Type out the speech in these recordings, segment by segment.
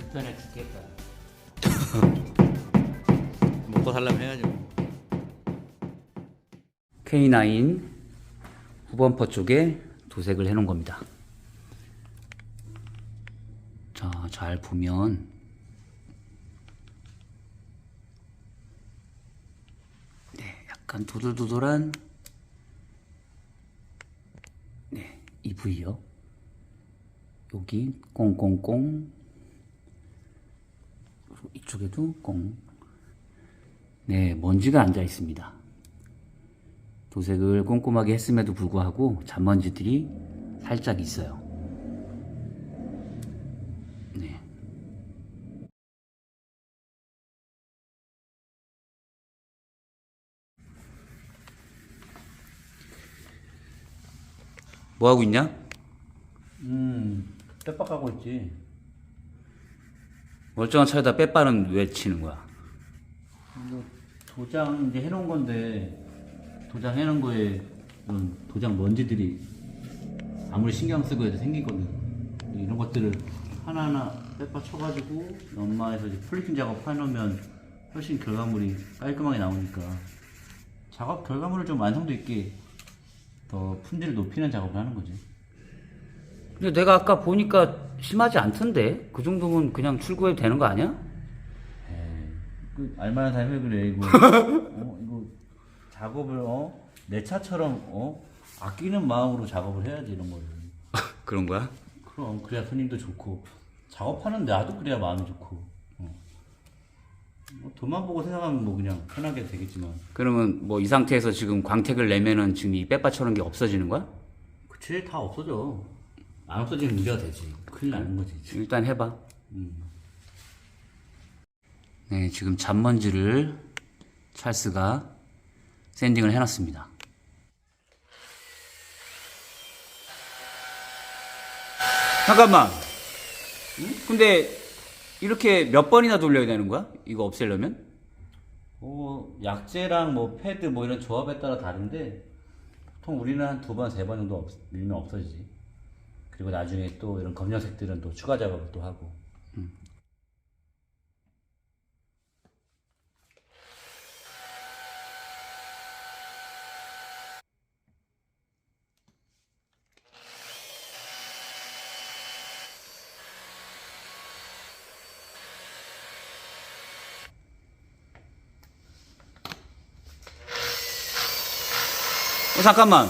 인터넷 죽겠다. 먹고 살려면 해야지. K9 후범퍼 쪽에 도색을 해놓은 겁니다. 자, 잘 보면 네, 약간 도돌도돌한 네, 이 부위요. 여기 꽁꽁꽁 이쪽에도 꽁. 네, 먼지가 앉아 있습니다. 도색을 꼼꼼하게 했음에도 불구하고 잔먼지들이 살짝 있어요. 뭐 하고 있냐? 음, 빼박하고 있지. 멀쩡한 차에다 빼빠는 왜 치는 거야? 이거 도장 이제 해놓은 건데 도장 해놓은 거에 이런 도장 먼지들이 아무리 신경 쓰고 해도 생기거든. 이런 것들을 하나하나 빼박 쳐가지고 연마해서 이제 폴리팅 작업 해놓으면 훨씬 결과물이 깔끔하게 나오니까 작업 결과물을 좀 완성도 있게 더 품질을 높이는 작업을 하는 거지. 근데 내가 아까 보니까 심하지 않던데? 그 정도면 그냥 출고해도 되는 거 아니야? 에이, 그 알만한 사람이 왜 그래 이거 어, 이거 작업을 어? 내 차처럼 어? 아끼는 마음으로 작업을 해야지 이런 거를 그런 거야? 그럼 그래야 손님도 좋고 작업하는 나도 그래야 마음이 좋고 어. 뭐 돈만 보고 생각하면 뭐 그냥 편하게 되겠지만 그러면 뭐 이 상태에서 지금 광택을 내면은 지금 이 빼빠처럼 게 없어지는 거야? 그치 다 없어져 안 없어지면 문제가 되지 큰일 나는 거지 일단 해봐. 네, 지금 잔먼지를 찰스가 샌딩을 해놨습니다. 잠깐만. 근데 이렇게 몇 번이나 돌려야 되는 거야? 이거 없애려면? 어, 약재랑 뭐 패드 뭐 이런 조합에 따라 다른데 보통 우리는 한 두 번, 세 번 정도 없, 밀면 없어지지. 그리고 나중에 또 이런 검정색들은 또 추가 작업을 또 하고. 어, 잠깐만.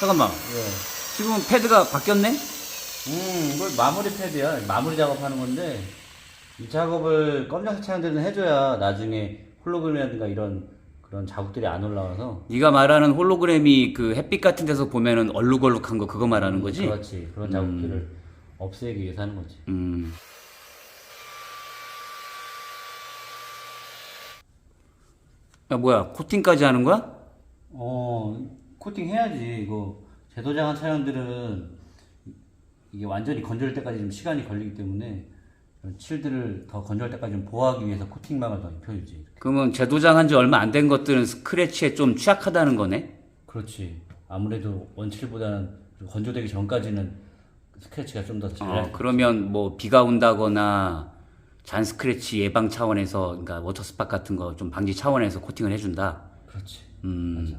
잠깐만. 예. 지금 패드가 바뀌었네? 음, 이걸 마무리 패드야. 마무리 작업하는 건데 이 작업을 검정색 차량들은 해줘야 나중에 홀로그램이라든가 이런 그런 자국들이 안 올라와서 네가 말하는 홀로그램이 그 햇빛 같은 데서 보면은 얼룩얼룩한 거 그거 말하는 거지? 그렇지. 그런 자국들을 없애기 위해서 하는 거지. 음. 야, 뭐야, 코팅까지 하는 거야? 어, 코팅 해야지. 이거 재도장한 차량들은 이게 완전히 건조할 때까지 좀 시간이 걸리기 때문에 칠들을 더 건조할 때까지 좀 보호하기 위해서 코팅막을 더 입혀주지. 그러면 재도장한 지 얼마 안 된 것들은 스크래치에 좀 취약하다는 거네? 그렇지. 아무래도 원칠보다는 건조되기 전까지는 스크래치가 좀 더잘 날. 어, 그러면 뭐 비가 온다거나 잔 스크래치 예방 차원에서, 그러니까 워터 스팟 같은 거 좀 방지 차원에서 코팅을 해준다? 그렇지. 음,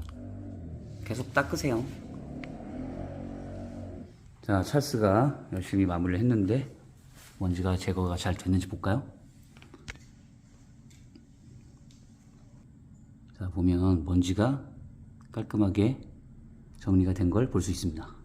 계속 닦으세요. 자, 찰스가 열심히 마무리를 했는데 먼지가 제거가 잘 됐는지 볼까요? 자, 보면 먼지가 깔끔하게 정리가 된 걸 볼 수 있습니다.